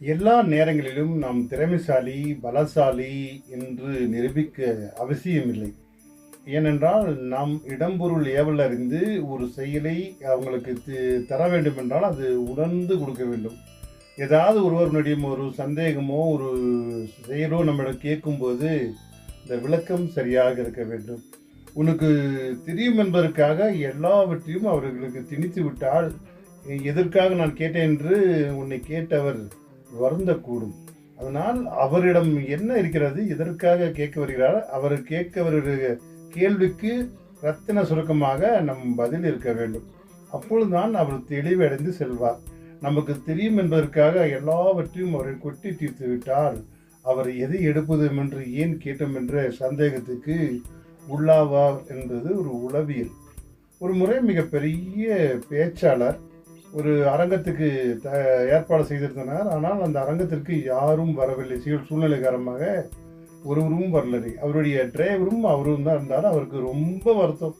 எல்லா நேரங்களிலும் நாம் திறமைசாலி பலசாலி என்று நிரூபிக்க அவசியமில்லை. ஏனென்றால் நாம் இடம்பொருள் ஏவல் அறிந்து ஒரு செயலை அவங்களுக்கு தர வேண்டும் என்றால் அது உணர்ந்து கொடுக்க வேண்டும். ஏதாவது ஒருவருடைய ஒரு சந்தேகமோ ஒரு செயலோ நம்மிடம் கேட்கும்போது இந்த விளக்கம் சரியாக இருக்க வேண்டும். உனக்கு தெரியும் என்பதற்காக எல்லாவற்றையும் அவர்களுக்கு திணித்து விட்டால் எதற்காக நான் கேட்டேன் என்று உன்னை கேட்டவர் வருந்தக்கூடும். அதனால் அவரிடம் என்ன இருக்கிறது? எதற்காக கேட்க வருகிறார்? அவர் கேட்க வருகிற கேள்விக்கு ரத்தின சுருக்கமாக நம் பதில் இருக்க வேண்டும். அப்பொழுதுதான் அவர் தெளிவடைந்து செல்வார். நமக்கு தெரியும் என்பதற்காக எல்லாவற்றையும் அவரை கொட்டி தீர்த்து விட்டால் அவர் எதை எடுப்பதும் என்று ஏன் கேட்டோம் என்ற சந்தேகத்துக்கு உள்ளாவார் என்பது ஒரு உளவியல். ஒரு முறை மிகப்பெரிய பேச்சாளர் ஒரு அரங்கத்துக்கு த ஏற்பாடு செய்திருந்தனர். ஆனால் அந்த அரங்கத்திற்கு யாரும் வரவில்லை. சூழ்- சூழ்நிலை காரணமாக ஒருவரும் வரலை அவருடைய டிரைவரும் அவரும் தான் இருந்தார். அவருக்கு ரொம்ப வருத்தம்.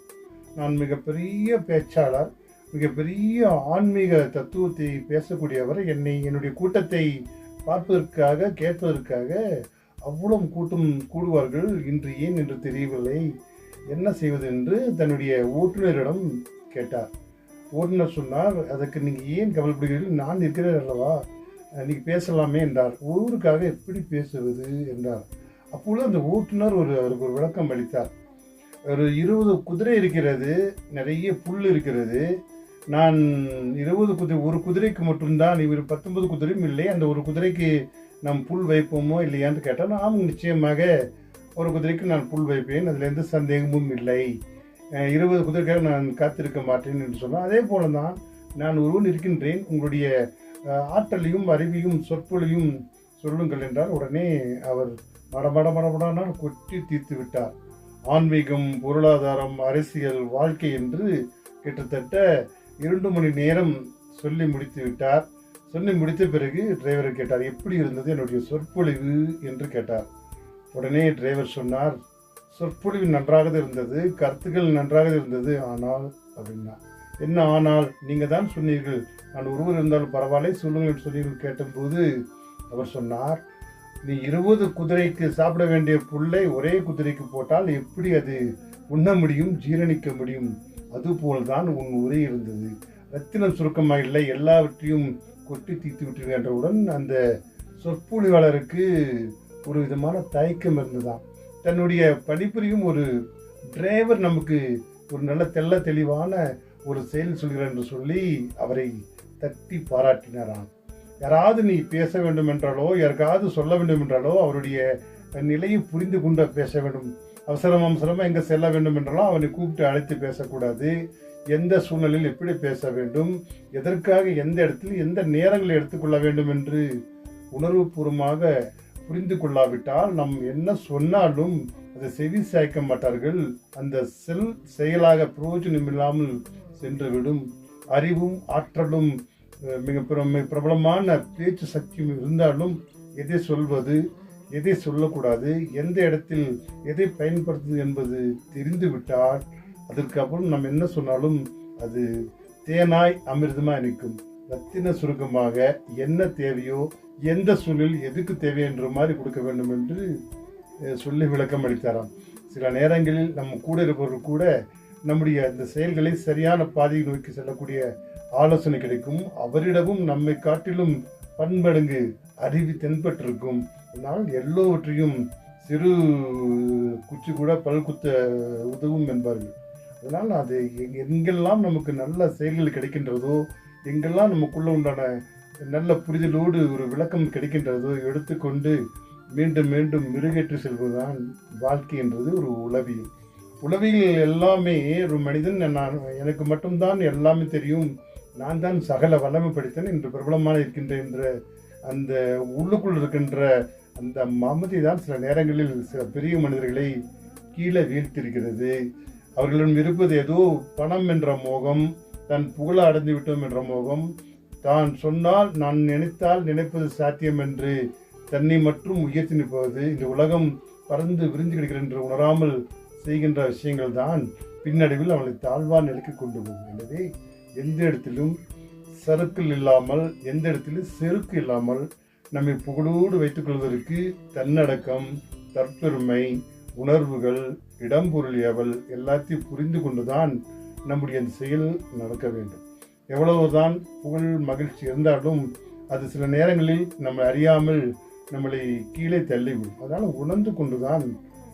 நான் மிகப்பெரிய பேச்சாளர் மிகப்பெரிய ஆன்மீக தத்துவத்தை பேசக்கூடியவர். என்னை என்னுடைய கூட்டத்தை பார்ப்பதற்காக கேட்பதற்காக அவ்வளோ கூட்டம் கூடுவார்கள். இன்று ஏன் என்று தெரியவில்லை. என்ன செய்வது என்று தன்னுடைய ஓட்டுநரிடம் கேட்டார். ஓட்டுநர் சொன்னார் அதற்கு நீங்கள் ஏன் கவலைப்படுகிறீர்கள்? நான் இருக்கிறேன் அல்லவா? நீங்கள் பேசலாமே என்றார். ஊருக்காக எப்படி பேசுவது? என்றார். அப்பொழுது அந்த ஓட்டுநர் ஒரு அவருக்கு ஒரு விளக்கம் அளித்தார். ஒரு இருபது குதிரை இருக்கிறது நிறைய புல் இருக்கிறது. நான் இருபது குதிரை ஒரு குதிரைக்கு மட்டும்தான் இவர் பத்தொன்பது குதிரையும் இல்லை அந்த ஒரு குதிரைக்கு நாம் புல் வைப்போமோ இல்லையான்னு கேட்டால் ஆமாம் நிச்சயமாக ஒரு குதிரைக்கு நான் புல் வைப்பேன் அதில் எந்த சந்தேகமும் இல்லை. இருபது குதிரைக்காக நான் காத்திருக்க மாட்டேன் என்று சொன்னால் அதே போல தான் நான் ஒருவன் இருக்கின்றேன். உங்களுடைய ஆற்றலையும் அறிவையும் சொற்பொழியும் சொல்லுங்கள் என்றால் உடனே அவர் மடமட மடமடானால் கொட்டி தீர்த்து விட்டார். ஆன்மீகம் பொருளாதாரம் அரசியல் வாழ்க்கை என்று கிட்டத்தட்ட இரண்டு மணி நேரம் சொல்லி முடித்து விட்டார். சொல்லி முடித்த பிறகு டிரைவரை கேட்டார் எப்படி இருந்தது? என்னுடைய சொற்பொழிவு? என்று கேட்டார். உடனே டிரைவர் சொன்னார் சொற்பொழிவு நன்றாக இருந்தது கருத்துக்கள் நன்றாக இருந்தது. ஆனால் அப்படின்னா என்ன ஆனால் நீங்கள் தான் சொன்னீர்கள். நான் ஒருவர் இருந்தாலும் பரவாயில்லை சொல்லுங்கள் சொன்னீர்கள் கேட்டபோது அவர் சொன்னார் நீ இருபது குதிரைக்கு சாப்பிட வேண்டிய புல்லை ஒரே குதிரைக்கு போட்டால் எப்படி அது உண்ண முடியும் ஜீரணிக்க முடியும்? அதுபோல்தான் உன் உரை இருந்தது. ரத்தினம் சுருக்கமாக இல்லை எல்லாவற்றையும் கொட்டி தீர்த்து விட்டீர்கள் என்றவுடன் அந்த சொற்பொழிவாளருக்கு ஒரு விதமான தயக்கம் இருந்ததாம். தன்னுடைய பணிபுரியும் ஒரு டிரைவர் நமக்கு ஒரு நல்ல தெள்ள தெளிவான ஒரு செயல் சொல்கிறார் என்று சொல்லி அவரை தட்டி பாராட்டினாராம். யாராவது நீ பேச வேண்டும் என்றாலோ யாருக்காவது சொல்ல வேண்டும் என்றாலோ அவருடைய நிலையை புரிந்து கொண்டு பேச வேண்டும். அவசரம் அவசரமாக எங்கே செல்ல வேண்டும் என்றாலும் அவனை கூப்பிட்டு அழைத்து பேசக்கூடாது. எந்த சூழ்நிலையில் எப்படி பேச வேண்டும் எதற்காக எந்த இடத்தில் எந்த நேரங்களை எடுத்துக்கொள்ள வேண்டும் என்று உணர்வுபூர்வமாக புரிந்து கொள்ளாவிட்டால் நாம் என்ன சொன்னாலும் அதை செவி சாய்க்க மாட்டார்கள். அந்த செல் செயலாக பிரயோஜனம் இல்லாமல் சென்றுவிடும். அறிவும் ஆற்றலும் மிக பிரபலமான பேச்சு சக்தியும் இருந்தாலும் எதை சொல்வது எதை சொல்லக்கூடாது எந்த இடத்தில் எதை பயன்படுத்துவது என்பது தெரிந்துவிட்டால் அதற்கப்புறம் நம்ம என்ன சொன்னாலும் அது தேனாய் அமிர்தமாய் நிற்கும். ரத்தின சுருக்கமாக என்ன தேவையோ எந்த சூழலில் எதுக்கு தேவையன்ற மாதிரி கொடுக்க வேண்டும் என்று சொல்லி விளக்கம் அளித்தாராம். சில நேரங்களில் நம்ம கூட இருப்பவர்கள் கூட நம்முடைய அந்த செயல்களை சரியான பாதையை நோக்கி செல்லக்கூடிய ஆலோசனை கிடைக்கும். அவரிடமும் நம்மை காட்டிலும் பன்மடங்கு அறிவு தென்பட்டிருக்கும். அதனால் எல்லோவற்றையும் சிறு குச்சி கூட பல் குத்த உதவும் என்பார்கள். அதனால் அது எங்கெல்லாம் நமக்கு நல்ல செயல்கள் கிடைக்கின்றதோ எங்கெல்லாம் நமக்குள்ள உண்டான நல்ல புரிதலோடு ஒரு விளக்கம் கிடைக்கின்றதோ எடுத்துக்கொண்டு மீண்டும் மீண்டும் மெருகேற்றி செல்வதுதான் வாழ்க்கை என்றது ஒரு உளவியல். உளவியல் எல்லாமே ஒரு மனிதன் நான் எனக்கு மட்டும்தான் எல்லாமே தெரியும். நான் தான் சகல வல்லமை படித்தேன் இன்று பிரபலமான இருக்கின்ற என்ற அந்த உள்ளுக்குள் இருக்கின்ற அந்த மமதி தான் சில நேரங்களில் சில பெரிய மனிதர்களை கீழே வீழ்த்திருக்கிறது அவர்களிடம் இருப்பது ஏதோ பணம் என்ற மோகம் தன் புகழ அடைந்து விட்டோம் என்ற மோகம். தான் சொன்னால் நான் நினைத்தால் நினைப்பது சாத்தியம் என்று தன்னை மற்றும் உயர்த்தி நிற்பது இந்த உலகம் பறந்து விரிந்து கிடக்கிறது என்று உணராமல் செய்கின்ற விஷயங்கள் தான். பின்னடைவில் அவளை தாழ்வாக நிலைக்கு கொண்டு போகும். எனவே எந்த இடத்திலும் சறுக்கல் இல்லாமல் எந்த இடத்திலும் செருக்கு இல்லாமல் நம்மை புகழோடு வைத்துக் கொள்வதற்கு தன்னடக்கம் தற்பெருமை உணர்வுகள் இடம்பொருள் ஏவல் எல்லாத்தையும் புரிந்து கொண்டுதான் நம்முடைய அந்த செயல் நடக்க வேண்டும். எவ்வளவுதான் புகழ் மகிழ்ச்சி இருந்தாலும் அது சில நேரங்களில் நம்ம அறியாமல் நம்மளை கீழே தள்ளிவிடும். அதனால் உணர்ந்து கொண்டுதான்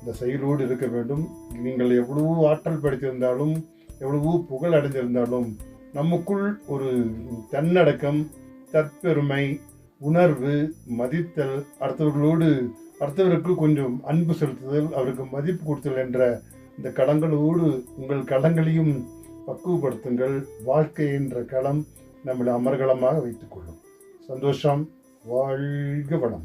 இந்த செயலோடு இருக்க வேண்டும். நீங்கள் எவ்வளவோ ஆற்றல் படைத்திருந்தாலும் எவ்வளவோ புகழ் அடைந்திருந்தாலும் நமக்குள் ஒரு தன்னடக்கம் தற்பெருமை உணர்வு மதித்தல் அடுத்தவர்களோடு அடுத்தவருக்கு கொஞ்சம் அன்பு செலுத்துதல் அவருக்கு மதிப்பு கொடுத்தல் என்ற இந்த களங்களோடு உங்கள் களங்களையும் பக்குவப்படுத்துங்கள். வாழ்க்கை என்ற களம் நம்மளை அமர்கலமாக வைத்துக்கொள்ளும் சந்தோஷம். வாழ்க வளமுடன்.